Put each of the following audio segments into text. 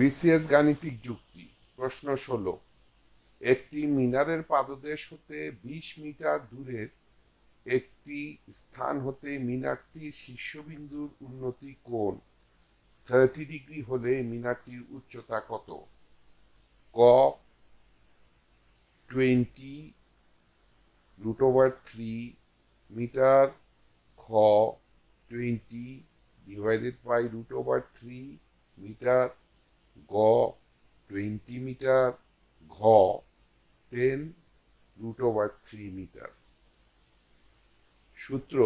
BCS গাণিতিক যুক্তি। প্রশ্ন ষোলো। একটি মিনারের পাদদেশ হতে বিশ মিটার দূরের একটি স্থান হতে মিনারটির শীর্ষবিন্দুর উন্নতি কোণ। থার্টি ডিগ্রি হলে মিনারটির উচ্চতা কত? ক twenty root over three meter. খ twenty divided by root over three meter. গ টোয়েন্টি মিটার ঘ ten root over three meter সূত্র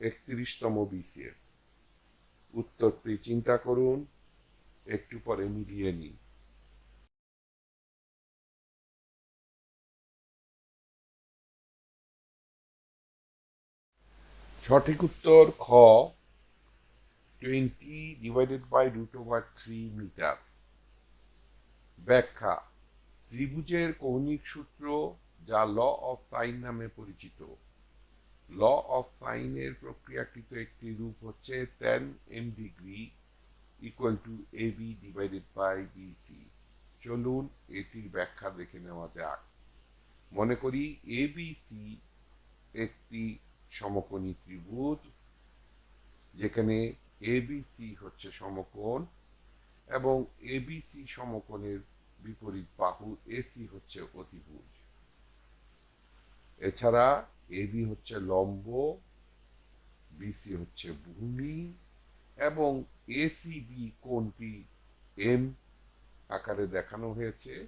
একত্রিশতম বিসিএস উত্তরটি চিন্তা করুন, একটু পরে মিলিয়ে নিন। সঠিক উত্তর, খ twenty divided by root over three meter ব্যাখ্যা। ত্রিভুজের কৌণিক সূত্র, যা ল অফ সাইন নামে পরিচিত। ল অফ সাইনের প্রক্রিয়াকৃত একটি রূপ হচ্ছে tan M degree equal to A B divided by BC চলুন এটির ব্যাখ্যা দেখে নেওয়া যাক। মনে করি এবিসি একটি সমকোণী ত্রিভুজ, যেখানে এবিসি হচ্ছে সমকোণ এবং এবিসি সমকোণের বিপরীত বাহু এসি হচ্ছে অতিভুজ। এছাড়া এবি হচ্ছে লম্ব বিসি হচ্ছে ভূমি এবং এসিবি কোণটি এম আকারে দেখানো হয়েছে,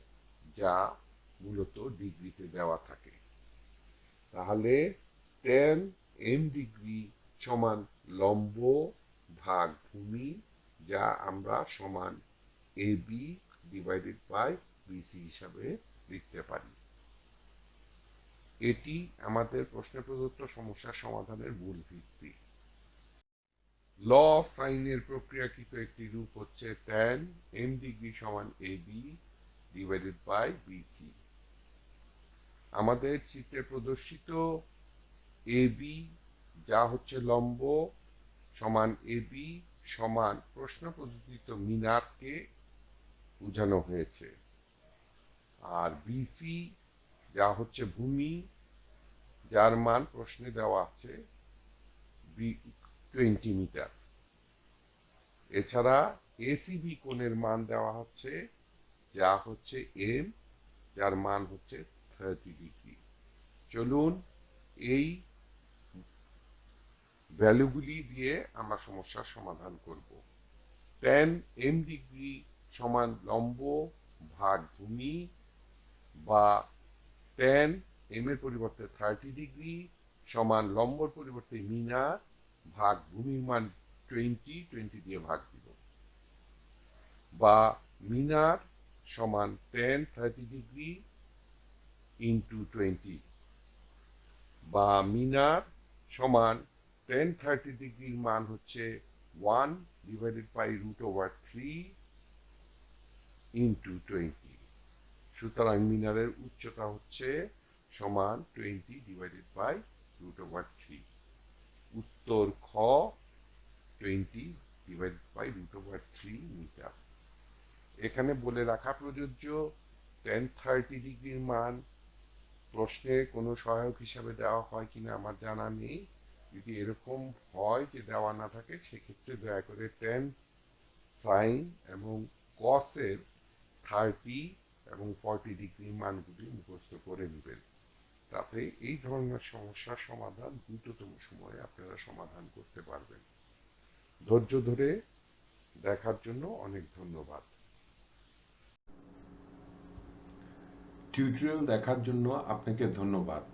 যা মূলত ডিগ্রিতে দেওয়া থাকে। তাহলে টেন এম ডিগ্রি সমান লম্ব ভাগ ভূমি যা আমরা সমান A B divided by BC হিসাবে লিখতে পারি। এটি আমাদের প্রশ্নে প্রদত্ত সমস্যার সমাধানের মূল ভিত্তি। ল অফ সাইনের প্রক্রিয়াকৃত একটি রূপ হচ্ছে ট্যান এম ডিগ্রি সমান A B divided by BC আমাদের চিত্রে প্রদর্শিত এ বি যা হচ্ছে লম্ব সমান এ বি সমান প্রশ্ন প্রদত্ত মিনারকে বোঝানো হয়েছে। আর বিসি যা হচ্ছে ভূমি, যার মান প্রশ্নে দেওয়া আছে টোয়েন্টি মিটার এছাড়া এসিবি কোণের মান দেওয়া হচ্ছে, যা হচ্ছে এম যার মান হচ্ছে থার্টি ডিগ্রি চলুন এই ভ্যালুগুলি দিয়ে আমরা সমস্যার সমাধান করব। টেন এম ডিগ্রি সমান লম্ব ভাগ ভূমি বা টেন এম এর পরিবর্তে থার্টি ডিগ্রি সমান লম্বর পরিবর্তে মিনার ভাগ ভূমির মান টোয়েন্টি টোয়েন্টি দিয়ে ভাগ দিব। বা মিনার সমান tan thirty degree into twenty বা মিনার সমান টেন থার্টি ডিগ্রির মান হচ্ছে one divided by root over three into twenty সুতরাং মিনারের উচ্চতা হচ্ছে সমান twenty divided by root over three উত্তর খ twenty divided by root over three meter এখানে বলে রাখা প্রযোজ্য টেন থার্টি ডিগ্রির মান। প্রশ্নে কোনো সহায়ক হিসাবে দেওয়া হয় কিনা আমার জানা নেই। যদি এরকম হয় যে দেওয়া না থাকে, সেক্ষেত্রে দয়া করে টেন সাইন এবং কসের থার্টি এবং ফর্টি ডিগ্রি মানগুলি মুখস্থ করে নেবেন। তাতে এই ধরনের সমস্যার সমাধান দ্রুততম সময়ে আপনারা সমাধান করতে পারবেন। ধৈর্য ধরে দেখার জন্য অনেক ধন্যবাদ। টিউটোরিয়াল দেখার জন্য আপনাকে ধন্যবাদ।